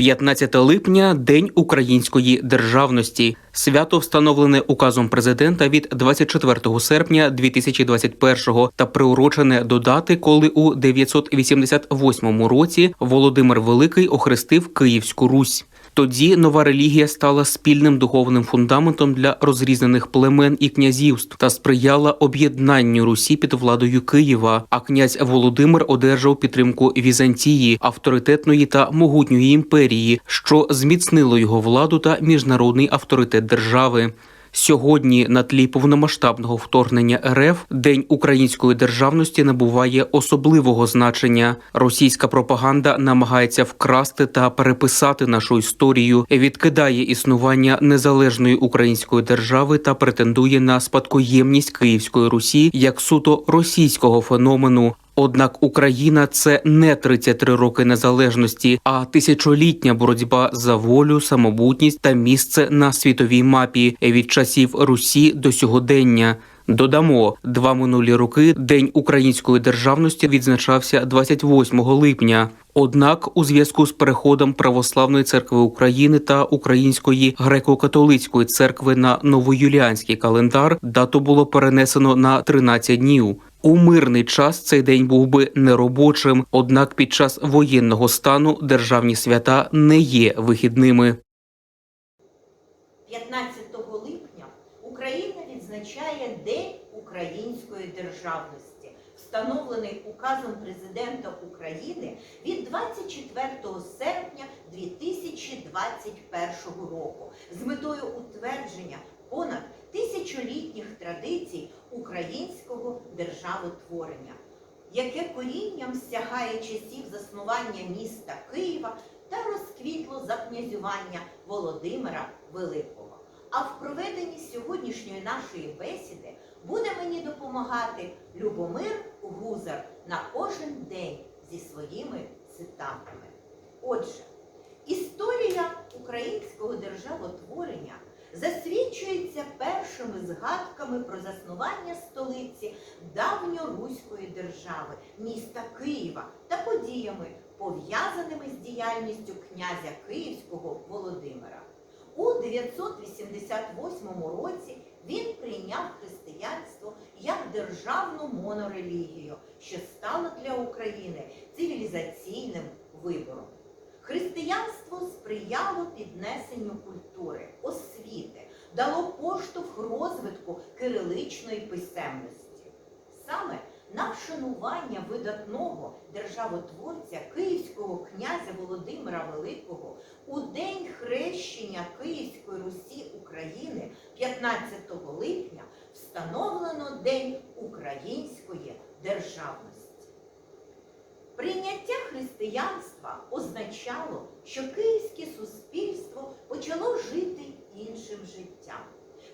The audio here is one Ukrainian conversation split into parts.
15 липня День української державності. Свято встановлене указом президента від 24 серпня 2021 та приурочене до дати, коли у 988 році Володимир Великий охрестив Київську Русь. Тоді нова релігія стала спільним духовним фундаментом для розрізнених племен і князівств та сприяла об'єднанню Русі під владою Києва. А князь Володимир одержав підтримку Візантії, авторитетної та могутньої імперії, що зміцнило його владу та міжнародний авторитет держави. Сьогодні, на тлі повномасштабного вторгнення РФ, День української державності набуває особливого значення. Російська пропаганда намагається вкрасти та переписати нашу історію, відкидає існування незалежної української держави та претендує на спадкоємність Київської Русі як суто російського феномену. Однак Україна це не 33 роки незалежності, а тисячолітня боротьба за волю, самобутність та місце на світовій мапі від часів Русі до сьогодення. Додамо, два минулі роки День української державності відзначався 28 липня. Однак, у зв'язку з переходом Православної церкви України та Української греко-католицької церкви на новоюліанський календар дату було перенесено на 13 днів. У мирний час цей день був би неробочим, однак під час воєнного стану державні свята не є вихідними. 15 липня Україна відзначає День української державності, встановлений указом президента України від 24 серпня 2021 року з метою утвердження понад тисячолітніх традицій українського державотворення, яке корінням сягає часів заснування міста Києва та розквітло за князювання Володимира Великого. А в проведенні сьогоднішньої нашої бесіди буде мені допомагати Любомир Гузар на кожен день зі своїми цитатами. Отже, історія українського державотворення засвідчується першими згадками про заснування столиці давньоруської держави, міста Києва та подіями, пов'язаними з діяльністю князя Київського Володимира. У 988 році він прийняв християнство як державну монорелігію, що стало для України цивілізаційним вибором. Християнство сприяло піднесенню культури, освіти, дало поштовх розвитку кириличної писемності. Саме на вшанування видатного державотворця Київського князя Володимира Великого у день хрещення Київської Русі України 15 липня встановлено День української державності. Прийняття християнства означало, що київське суспільство почало жити іншим життям.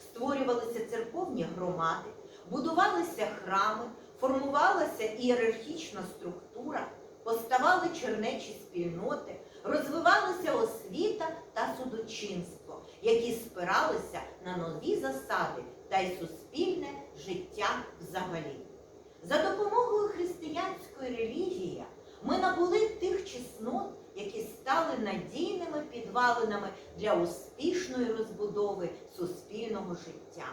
Створювалися церковні громади, будувалися храми, формувалася ієрархічна структура, поставали чернечі спільноти, розвивалася освіта та судочинство, які спиралися на нові засади та й суспільне життя взагалі. За допомогою християнської релігії ми набули тих чеснот, які стали надійними підвалинами для успішної розбудови суспільного життя,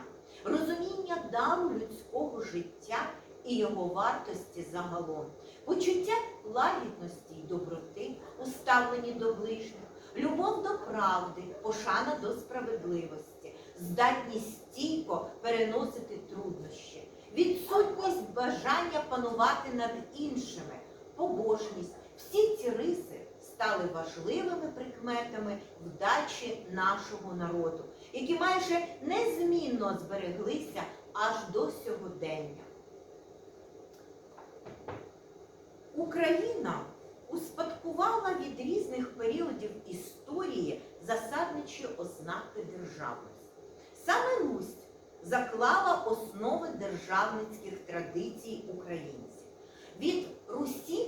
розуміння дару людського життя і його вартості загалом, почуття лагідності й доброти, уставлені до ближніх, любов до правди, пошана до справедливості, здатність стійко переносити труднощі, відсутність бажання панувати над іншими, побожність. Всі ці риси стали важливими прикметами вдачі нашого народу, які майже незмінно збереглися аж до сьогодення. Україна успадкувала від різних періодів історії засадничі ознаки державності. Саме Русь заклала основи державницьких традицій українців. Від Русі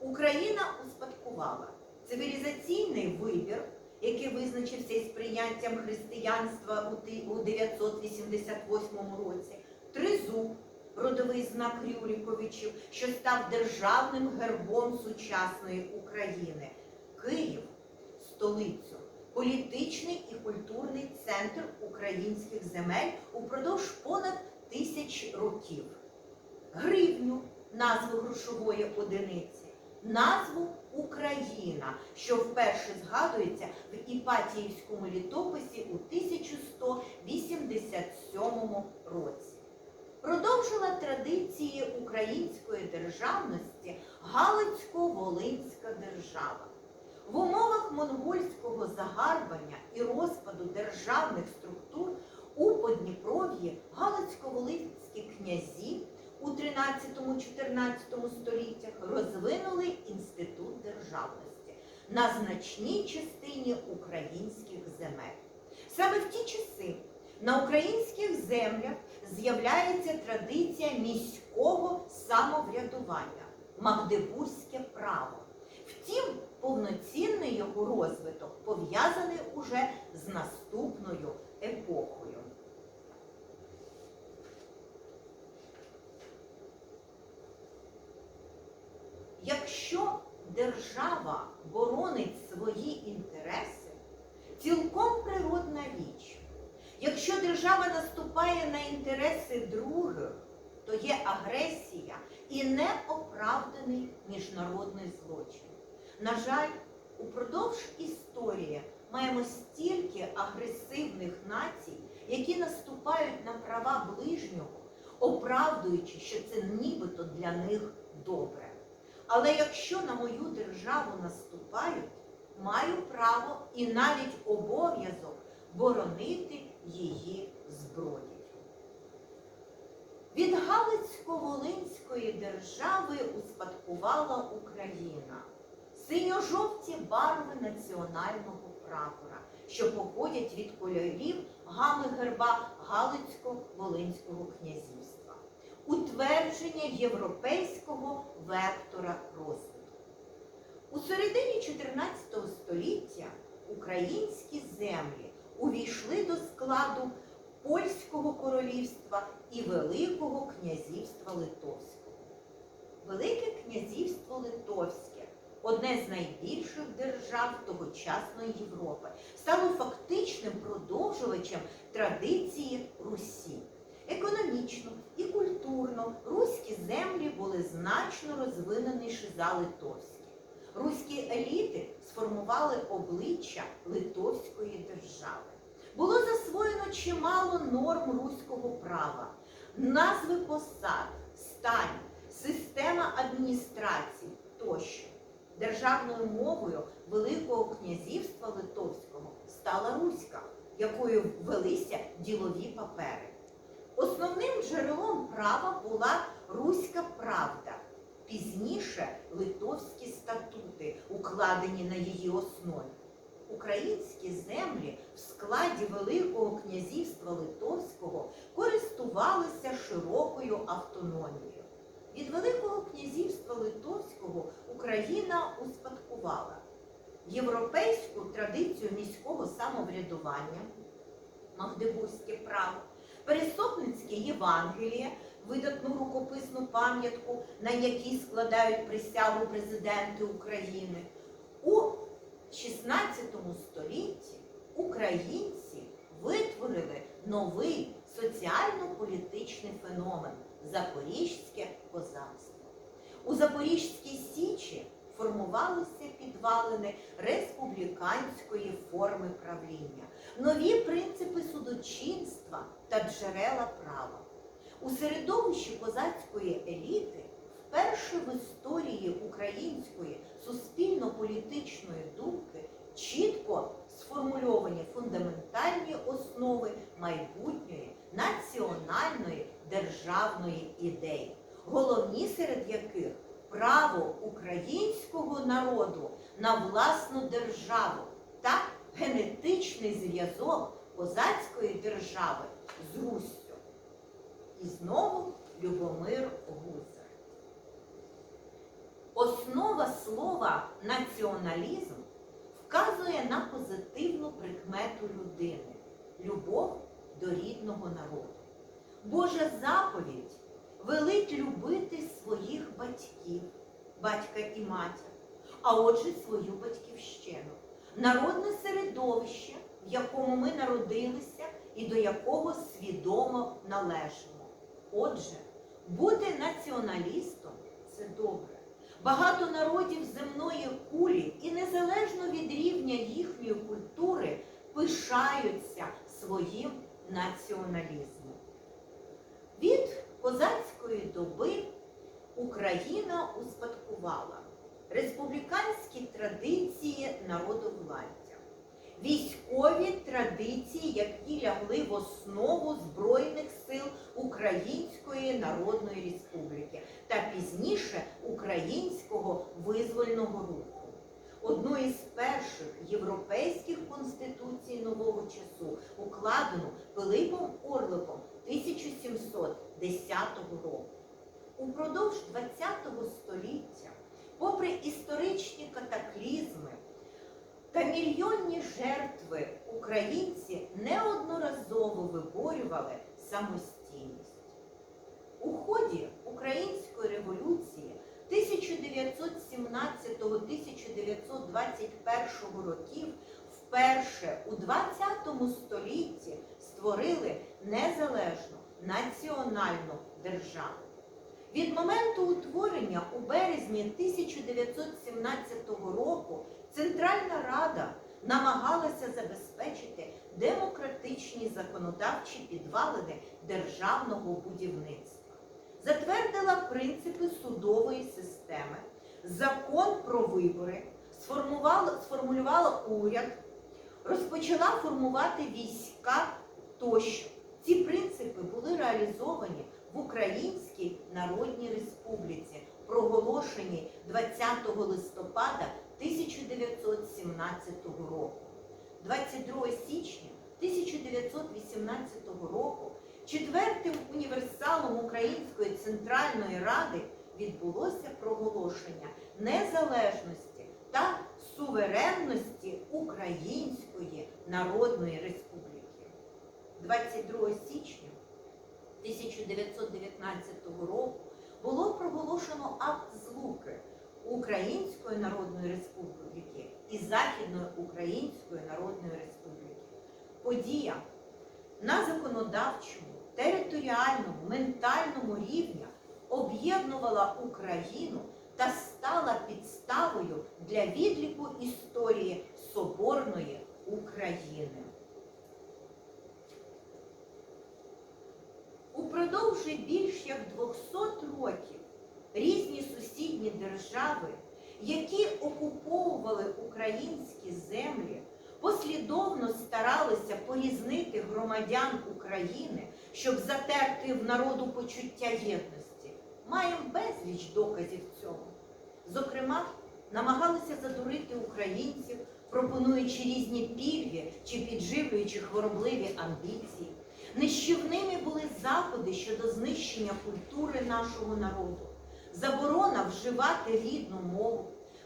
Україна успадкувала цивілізаційний вибір, який визначився із прийняттям християнства у 988 році, тризуб, родовий знак Рюриковичів, що став державним гербом сучасної України. Київ, столицю, політичний і культурний центр українських земель упродовж понад тисяч років. Гривню назву грошової одиниці, назву Україна, що вперше згадується в Іпатіївському літописі у 1187 році. Продовжила традиції української державності Галицько-Волинська держава. В умовах монгольського загарбання і розпаду державних структур у Подніпров'ї Галицько-Волинські князі у 13-14 століттях розвинули інститут державності на значній частині українських земель. Саме в ті часи на українських землях з'являється традиція міського самоврядування, магдебурзьке право. Втім, повноцінний його розвиток пов'язаний уже з наступною епохою. Якщо держава боронить свої інтереси, цілком природна річ. Якщо держава наступає на інтереси других, то є агресія і неоправданий міжнародний злочин. На жаль, упродовж історії маємо стільки агресивних націй, які наступають на права ближнього, оправдуючи, що це нібито для них добре. Але якщо на мою державу наступають, маю право і навіть обов'язок боронити її зброєю. Від Галицько-Волинської держави успадкувала Україна синьо-жовті барви національного прапора, що походять від кольорів гами герба Галицько-Волинського князівства, утвердження європейського вектора розвитку. У середині 14 століття українські землі увійшли до складу Польського королівства і Великого князівства Литовського. Велике князівство Литовське, одне з найбільших держав тогочасної Європи, стало фактичним продовжувачем традиції Русі. Економічно і культурно руські землі були значно розвиненіші за литовські. Руські еліти сформували обличчя Литовської держави. Було засвоєно чимало норм руського права, назви посад, стань, система адміністрації тощо. Державною мовою Великого князівства Литовського стала руська, якою велися ділові папери. Основним джерелом права була руська правда. Пізніше литовські статути, укладені на її основі. Українські землі в складі Великого князівства Литовського користувалися широкою автономією. Від Великого князівства Литовського Україна успадкувала європейську традицію міського самоврядування, Магдебурзьке право, Пересопницьке Євангеліє, видатну рукописну пам'ятку, на якій складають присягу президенти України. У 16 столітті українці витворили новий соціально-політичний феномен Запорізьке козацтво. У Запорізькій Січі формувалися підвалини республіканської форми правління, нові принципи судочинства та джерела права. У середовищі козацької еліти вперше в історії української суспільно-політичної думки чітко сформульовані фундаментальні основи майбутньої національної державної ідеї, головні серед яких право українського народу на власну державу та генетичний зв'язок козацької держави з Руссю. І знову Любомир Гузар. Основа слова націоналізм вказує на позитивну прикмету людини любов до рідного народу. Божа заповідь велить любити своїх батьків, батька і матір, а отже свою батьківщину, народне середовище, в якому ми народилися і до якого свідомо належимо. Отже, бути націоналістом це добре. Багато народів земної кулі і незалежно від рівня їхньої культури пишаються своїм націоналізмом. Від козацької доби Україна успадкувала республіканські традиції народовладдя, військові традиції, які лягли в основу Збройних сил Української Народної Республіки та пізніше Українського визвольного руху. Одну із перших європейських конституцій нового часу, укладену Пилипом Орликом 1710 року. Упродовж ХХ століття, попри історичні катаклізми та мільйонні жертви, українці неодноразово виборювали самостійність. У ході Української революції 1917-1921 років вперше у 20 столітті створили незалежну національну державу. Від моменту утворення у березні 1917 року Центральна Рада намагалася забезпечити демократичні законодавчі підвалини державного будівництва, затвердила принципи судової системи, закон про вибори, сформулювала уряд, розпочала формувати війська тощо. Ці принципи були реалізовані в Українській Народній Республіці, проголошеній 20 листопада 1917 року. 22 січня 1918 року четвертим універсалом Української Центральної Ради відбулося проголошення незалежності та суверенності Української Народної Республіки. 22 січня 1919 року було проголошено акт злуки Української Народної Республіки і Західної Української Народної Республіки. Подія на законодавчому, територіальному, ментальному рівнях об'єднувала Україну та стала підставою для відліку історії Соборної України. Упродовж більш як 200 років різні сусідні держави, які окуповували українські землі, послідовно старалися порізнити громадян України, щоб затерти в народу почуття єдності. Маємо безліч доказів цього. Зокрема, намагалися задурити українців, пропонуючи різні пільги чи підживлюючи хворобливі амбіції. Нищівними були заходи щодо знищення культури нашого народу, заборона вживати рідну мову,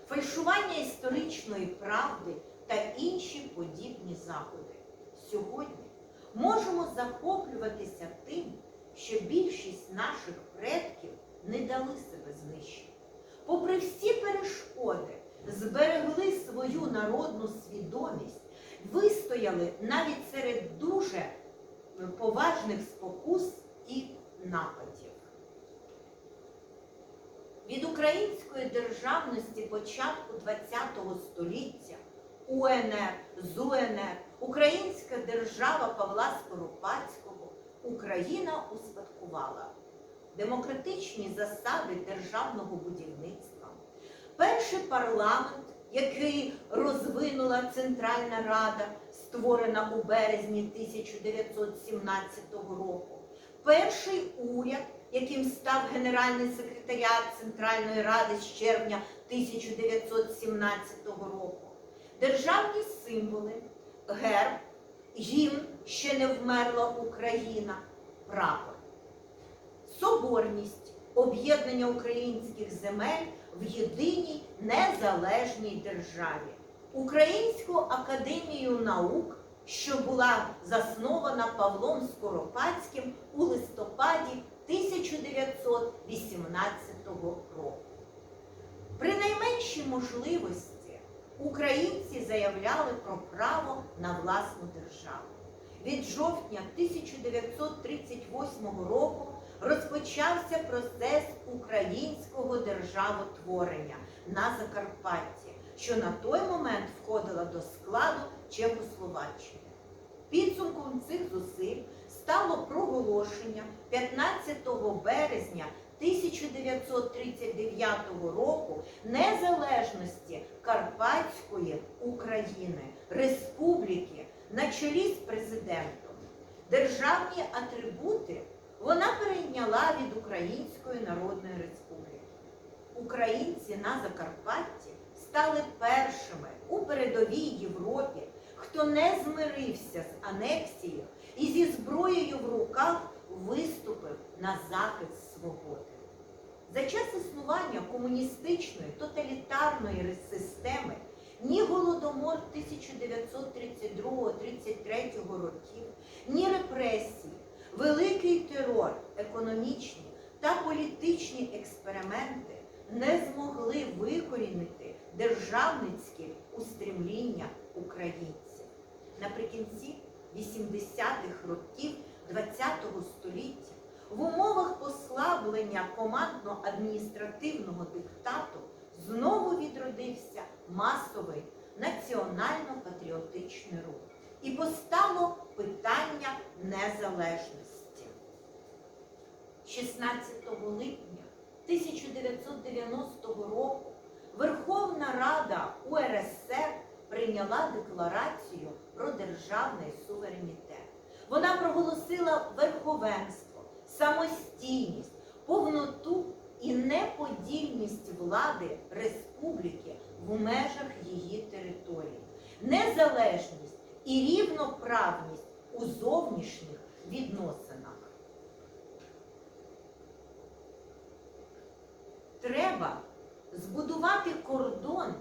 фальшування історичної правди та інші подібні заходи. Сьогодні можемо захоплюватися тим, що більшість наших предків не дали себе знищити. Попри всі перешкоди, зберегли свою народну свідомість, вистояли навіть серед дуже поважних спокус і нападів. Від української державності початку ХХ століття УНР, ЗУНР, Українська держава Павла Скоропадського Україна успадкувала демократичні засади державного будівництва, перший парламент, який розвинула Центральна Рада, створена у березні 1917 року, перший уряд, яким став Генеральний секретаріат Центральної Ради з червня 1917 року, державні символи, герб, гімн ще не вмерла Україна, прапор, соборність, об'єднання українських земель в єдиній незалежній державі, Українську академію наук, що була заснована Павлом Скоропадським у листопаді 1918 року. При найменшій можливості українці заявляли про право на власну державу. Від жовтня 1938 року розпочався процес українського державотворення на Закарпатті, що на той момент входила до складу Чехословаччини. Підсумком цих зусиль стало проголошення 15 березня 1939 року незалежності Карпатської України, республіки на чолі з президентом. Державні атрибути вона перейняла від Української Народної Республіки. Українці на Закарпатті стали першими у передовій Європі, хто не змирився з анексією і зі зброєю в руках виступив на захист свободи. За час існування комуністичної тоталітарної системи ні голодомор 1932-33 років, ні репресії, великий терор, економічні та політичні експерименти не змогли викорінити державницькі устремління українців. Наприкінці 80-х років ХХ століття в умовах послаблення командно-адміністративного диктату знову відродився масовий національно-патріотичний рух і постало питання незалежності. 16 липня 1990 року Верховна Рада УРСР прийняла декларацію про державний суверенітет. Вона проголосила верховенство, самостійність, повноту і неподільність влади республіки в межах її території, незалежність і рівноправність у зовнішніх відносинах. Треба збудувати кордон,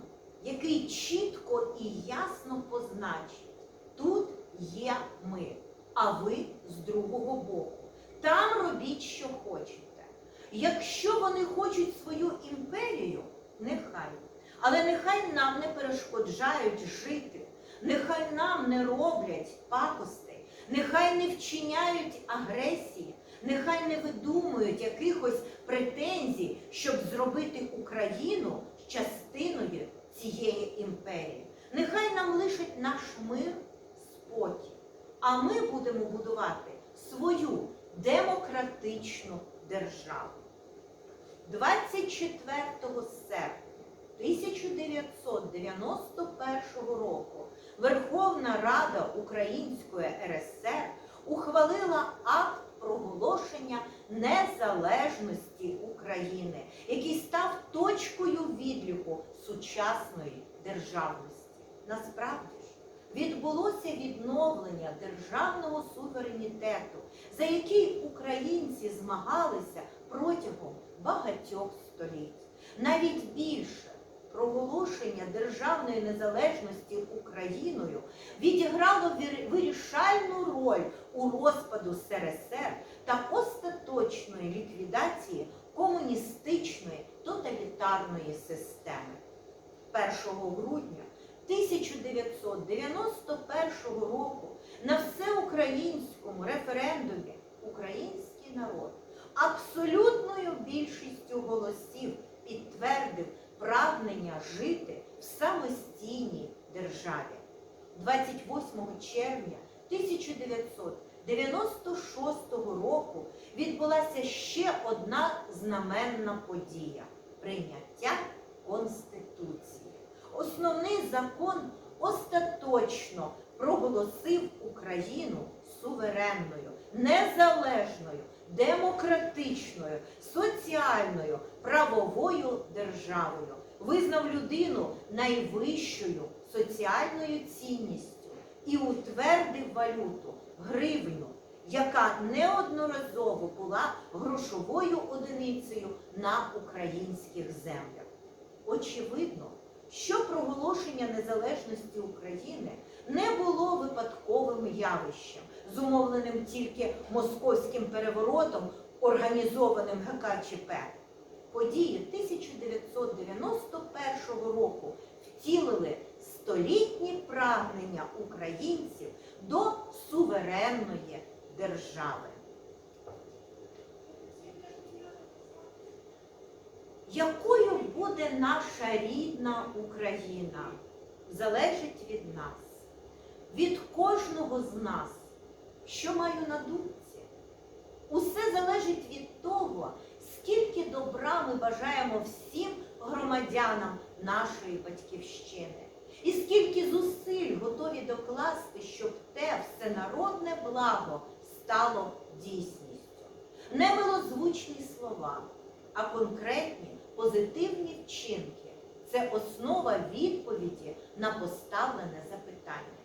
який чітко і ясно позначить, тут є ми, а ви з другого боку. Там робіть, що хочете. Якщо вони хочуть свою імперію, нехай. Але нехай нам не перешкоджають жити, нехай нам не роблять пакостей, нехай не вчиняють агресії, нехай не видумують якихось претензій, щоб зробити Україну частиною цієї імперії. Нехай нам лишать наш мир, спокій, а ми будемо будувати свою демократичну державу. 24 серпня 1991 року Верховна Рада Української РСР ухвалила акт проголошення незалежності України, який став точкою відліку сучасної державності. Насправді ж відбулося відновлення державного суверенітету, за який українці змагалися протягом багатьох століть. Навіть більше проголошення державної незалежності Україною відіграло вирішальну роль у розпаду СРСР та остаточної ліквідації комуністичної тоталітарної системи. 1 грудня 1991 року на всеукраїнському референдумі український народ абсолютною більшістю голосів підтвердив прагнення жити в самостійній державі. 28 червня 1996 року відбулася ще одна знаменна подія прийняття Конституції. Основний закон остаточно проголосив Україну суверенною, незалежною, демократичною, соціальною, правовою державою, визнав людину найвищою соціальною цінністю і утвердив валюту гривню, яка неодноразово була грошовою одиницею на українських землях. Очевидно, що проголошення незалежності України не було випадковим явищем, зумовленим тільки московським переворотом, організованим ГКЧП. Події 1991 року втілили столітні прагнення українців до суверенної держави. Якою буде наша рідна Україна, залежить від нас, від кожного з нас, що маю на думці. Усе залежить від того, скільки добра ми бажаємо всім громадянам нашої батьківщини, і скільки зусиль готові докласти, щоб те всенародне благо стало дійсністю. Не милозвучні слова, а конкретні позитивні вчинки це основа відповіді на поставлене запитання.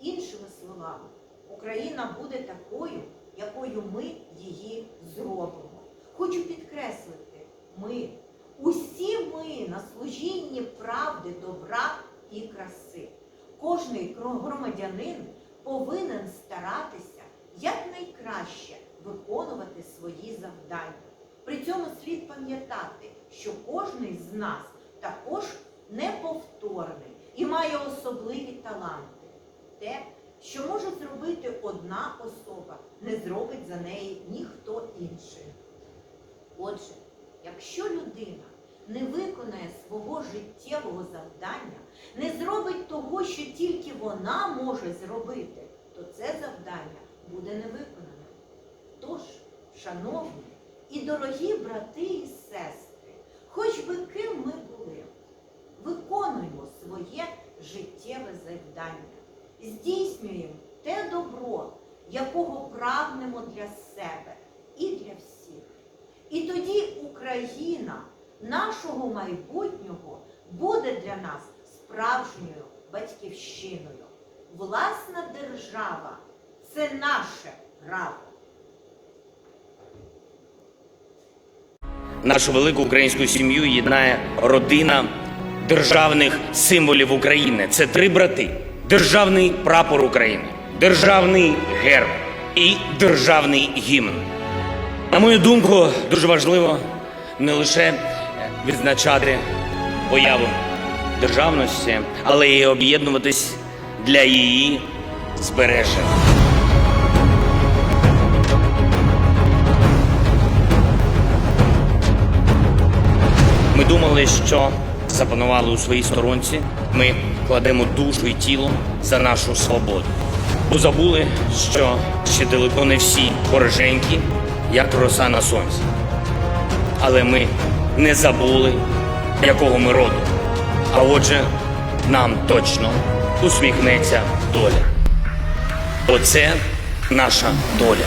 Іншими словами, Україна буде такою, якою ми її зробимо. Хочу підкреслити, ми, усі ми на служінні правди, добра і краси. Кожний громадянин повинен старатися якнайкраще виконувати свої завдання. Цьому слід пам'ятати, що кожний з нас також неповторний і має особливі таланти. Те, що може зробити одна особа, не зробить за неї ніхто інший. Отже, якщо людина не виконає свого життєвого завдання, не зробить того, що тільки вона може зробити, то це завдання буде не виконане. Тож, шановні і дорогі брати і сестри, хоч би ким ми були, виконуємо своє життєве завдання, здійснюємо те добро, якого прагнемо для себе і для всіх. І тоді Україна нашого майбутнього буде для нас справжньою батьківщиною. Власна держава це наше право. Нашу велику українську сім'ю єднає родина державних символів України. Це три брати: державний прапор України, державний герб і державний гімн. На мою думку, дуже важливо не лише відзначати появу державності, але й об'єднуватись для її збереження. Ми думали, що запанували у своїй сторонці. Ми кладемо душу і тіло за нашу свободу. Бо забули, що ще далеко не всі пороженькі, як роса на сонці. Але ми не забули, якого ми роду. А отже, нам точно усміхнеться доля. Оце наша доля.